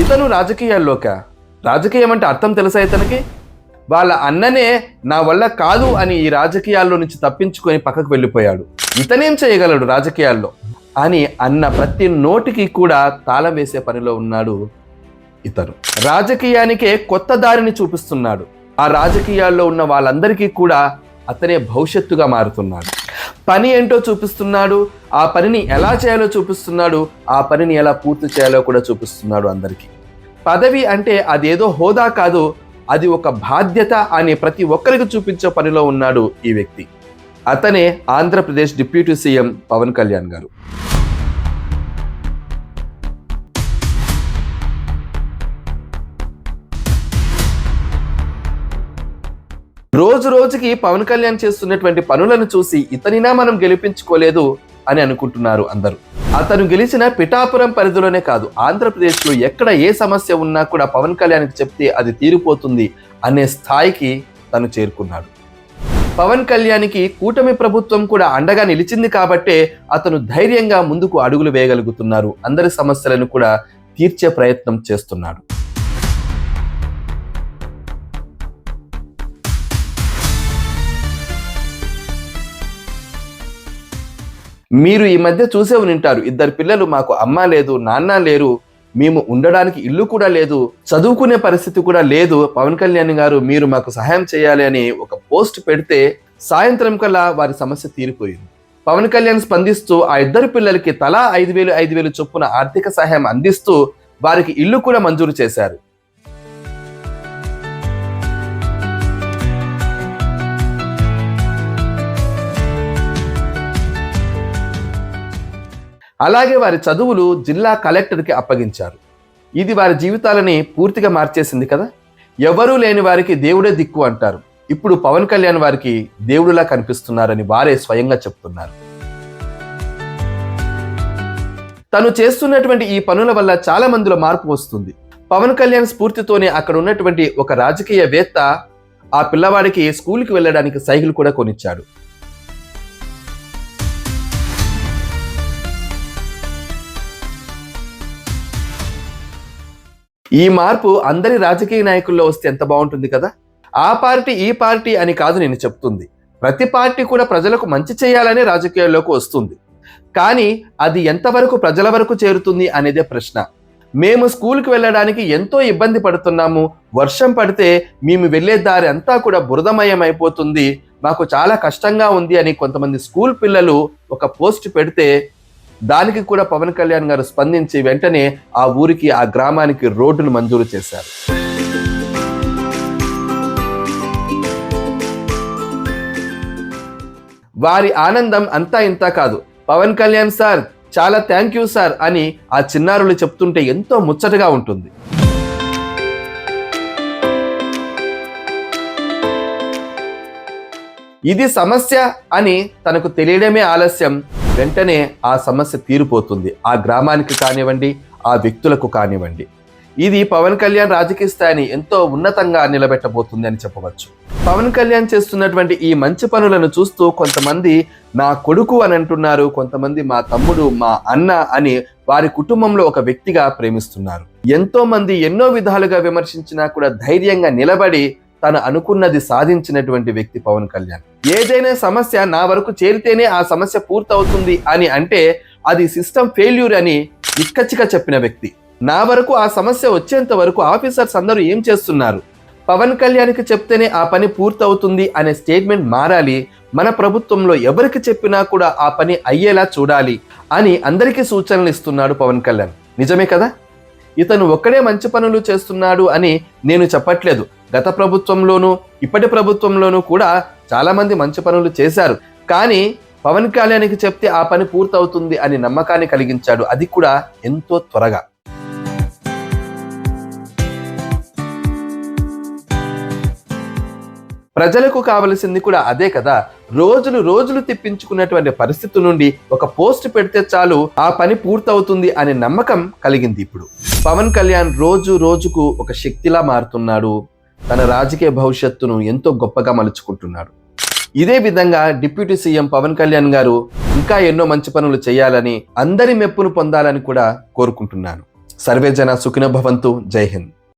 ఇతను రాజకీయాల్లోక? రాజకీయం అంటే అర్థం తెలుసా ఇతనికి? వాళ్ళ అన్ననే నా వల్ల కాదు అని ఈ రాజకీయాల్లో నుంచి తప్పించుకొని పక్కకు వెళ్ళిపోయాడు. ఇతనేం చేయగలడు రాజకీయాల్లో? అని అన్న ప్రతి నోటికి కూడా తాళం వేసే పనిలో ఉన్నాడు ఇతను. రాజకీయానికే కొత్త దారిని చూపిస్తున్నాడు. ఆ రాజకీయాల్లో ఉన్న వాళ్ళందరికీ కూడా అతనే భవిష్యత్తుగా మారుతున్నాడు. పని ఏంటో చూపిస్తున్నాడు ఆ పనిని ఎలా చేయాలో చూపిస్తున్నాడు ఆ పనిని ఎలా పూర్తి చేయాలో కూడా చూపిస్తున్నాడు అందరికీ. పదవి అంటే అదేదో హోదా కాదు అది ఒక బాధ్యత అని ప్రతి ఒక్కరికి చూపించే పనిలో ఉన్నాడు ఈ వ్యక్తి. అతనే ఆంధ్రప్రదేశ్ డిప్యూటీ సీఎం పవన్ కళ్యాణ్ గారు. రోజు రోజుకి పవన్ కళ్యాణ్ చేస్తున్నటువంటి పనులను చూసి ఇతనినా మనం గెలిపించుకోలేదు అని అనుకుంటున్నారు అందరూ. అతను గెలిచిన పిఠాపురం పరిధిలోనే కాదు ఆంధ్రప్రదేశ్లో ఎక్కడ ఏ సమస్య ఉన్నా కూడా పవన్ కళ్యాణ్కి చెప్తే అది తీరిపోతుంది అనే స్థాయికి తను చేరుకున్నాడు. పవన్ కళ్యాణ్కి కూటమి ప్రభుత్వం కూడా అండగా నిలిచింది కాబట్టే అతను ధైర్యంగా ముందుకు అడుగులు వేయగలుగుతున్నారు. అందరి సమస్యలను కూడా తీర్చే ప్రయత్నం చేస్తున్నాడు. మీరు ఈ మధ్య చూసే ఉంటారు ఇద్దరు పిల్లలు మాకు అమ్మ లేదు నాన్న లేరు మేము ఉండడానికి ఇల్లు కూడా లేదు చదువుకునే పరిస్థితి కూడా లేదు. పవన్ కళ్యాణ్ గారు మీరు మాకు సహాయం చేయాలి అని ఒక పోస్ట్ పెడితే సాయంత్రం కల్లా వారి సమస్య తీరిపోయింది. పవన్ కళ్యాణ్ స్పందిస్తూ ఆ ఇద్దరు పిల్లలకి తలా ఐదు వేలు ఐదు వేలు చొప్పున ఆర్థిక సహాయం అందిస్తూ వారికి ఇల్లు కూడా మంజూరు చేశారు. అలాగే వారి చదువులు జిల్లా కలెక్టర్కి అప్పగించారు. ఇది వారి జీవితాలని పూర్తిగా మార్చేసింది కదా? ఎవరూ లేని వారికి దేవుడే దిక్కు అంటారు. ఇప్పుడు పవన్ కళ్యాణ్ వారికి దేవుడిలా కనిపిస్తున్నారని వారే స్వయంగా చెప్తున్నారు. తను చేస్తున్నటువంటి ఈ పనుల వల్ల చాలా మందిలో మార్పు వస్తుంది. పవన్ కళ్యాణ్ స్ఫూర్తితోనే అక్కడ ఉన్నటువంటి ఒక రాజకీయవేత్త ఆ పిల్లవాడికి స్కూల్కి వెళ్ళడానికి సైకిల్ కూడా కొనిచ్చాడు. ఈ మార్పు అందరి రాజకీయ నాయకుల్లో వస్తే ఎంత బాగుంటుంది కదా? ఆ పార్టీ ఈ పార్టీ అని కాదు నేను చెప్తుంది. ప్రతి పార్టీ కూడా ప్రజలకు మంచి చేయాలనే రాజకీయాల్లోకి వస్తుంది. కానీ అది ఎంతవరకు ప్రజల వరకు చేరుతుంది అనేదే ప్రశ్న. మేము స్కూల్కి వెళ్ళడానికి ఎంతో ఇబ్బంది పడుతున్నాము. వర్షం పడితే మేము వెళ్ళే దారి అంతా కూడా బురదమయం అయిపోతుంది మాకు చాలా కష్టంగా ఉంది అని కొంతమంది స్కూల్ పిల్లలు ఒక పోస్ట్ పెడితే దానికి కూడా పవన్ కళ్యాణ్ గారు స్పందించి వెంటనే ఆ ఊరికి ఆ గ్రామానికి రోడ్డును మంజూరు చేశారు. వారి ఆనందం అంతా ఇంత కాదు. పవన్ కళ్యాణ్ సార్ చాలా థ్యాంక్ యూ సార్ అని ఆ చిన్నారులు చెప్తుంటే ఎంతో ముచ్చటగా ఉంటుంది. ఇది సమస్య అని తనకు తెలియడమే ఆలస్యం. వెంటనే ఆ సమస్య తీరిపోతుంది. ఆ గ్రామానికి కానివ్వండి ఆ వ్యక్తులకు కానివ్వండి. ఇది పవన్ కళ్యాణ్ రాజకీయ స్థాయిని ఎంతో ఉన్నతంగా నిలబెట్టబోతుంది అని చెప్పవచ్చు. పవన్ కళ్యాణ్ చేస్తున్నటువంటి ఈ మంచి పనులను చూస్తూ కొంతమంది నా కొడుకు అని అంటున్నారు కొంతమంది మా తమ్ముడు మా అన్న అని వారి కుటుంబంలో ఒక వ్యక్తిగా ప్రేమిస్తున్నారు. ఎంతో మంది ఎన్నో విధాలుగా విమర్శించినా కూడా ధైర్యంగా నిలబడి తను అనుకున్నది సాధించినటువంటి వ్యక్తి పవన్ కళ్యాణ్. ఏదైనా సమస్య నా వరకు చేరితేనే ఆ సమస్య పూర్తవుతుంది అని అంటే అది సిస్టమ్ ఫెయిల్యూర్ అని ఇక్కచ్చిగా చెప్పిన వ్యక్తి. నా వరకు ఆ సమస్య వచ్చేంత వరకు ఆఫీసర్స్ అందరూ ఏం చేస్తున్నారు? పవన్ కళ్యాణ్కి చెప్తేనే ఆ పని పూర్తవుతుంది అనే స్టేట్మెంట్ మారాలి. మన ప్రభుత్వంలో ఎవరికి చెప్పినా కూడా ఆ పని అయ్యేలా చూడాలి అని అందరికీ సూచనలు ఇస్తున్నాడు పవన్ కళ్యాణ్. నిజమే కదా? ఇతను ఒక్కడే మంచి పనులు చేస్తున్నాడు అని నేను చెప్పట్లేదు. గత ప్రభుత్వంలోనూ ఇప్పటి ప్రభుత్వంలోనూ కూడా చాలామంది మంచి పనులు చేశారు. కానీ పవన్ కళ్యాణ్కి చెప్తే ఆ పని పూర్తవుతుంది అని నమ్మకాన్ని కలిగించాడు. అది కూడా ఎంతో త్వరగా. ప్రజలకు కావలసింది కూడా అదే కదా. రోజులు రోజులు తిప్పించుకున్నటువంటి పరిస్థితి నుండి ఒక పోస్ట్ పెడితే చాలు ఆ పని పూర్తవుతుంది అనే నమ్మకం కలిగింది ఇప్పుడు. పవన్ కళ్యాణ్ రోజు రోజుకు ఒక శక్తిలా మారుతున్నాడు. తన రాజకీయ భవిష్యత్తును ఎంతో గొప్పగా మలుచుకుంటున్నాడు. ఇదే విధంగా డిప్యూటీ సీఎం పవన్ కళ్యాణ్ గారు ఇంకా ఎన్నో మంచి పనులు చేయాలని అందరి మెప్పును పొందాలని కూడా కోరుకుంటున్నాను. సర్వేజన సుఖినభవంతు భవంతు. జై హింద్.